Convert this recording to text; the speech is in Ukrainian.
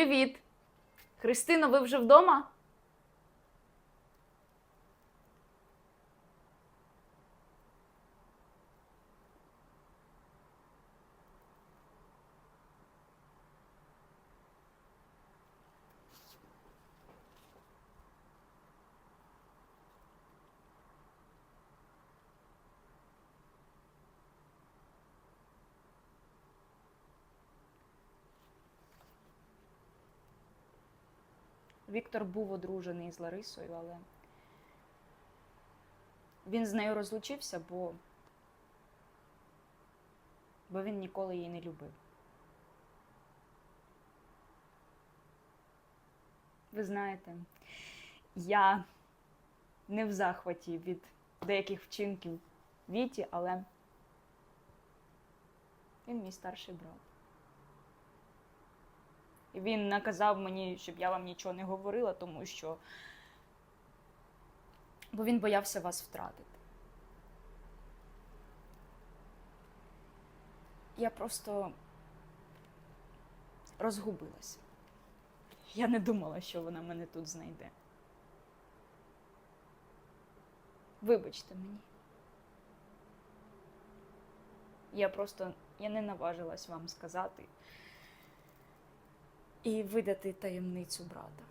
Привіт! Христино, ви вже вдома? Віктор був одружений з Ларисою, але він з нею розлучився, бо, бо він ніколи її не любив. Ви знаєте, я не в захваті від деяких вчинків Віті, але він мій старший брат. Він наказав мені, щоб я вам нічого не говорила, тому що. Бо він боявся вас втратити. Я просто розгубилася. Я не думала, що вона мене тут знайде. Вибачте мені. Я просто я не наважилась вам сказати і видати таємницю брата.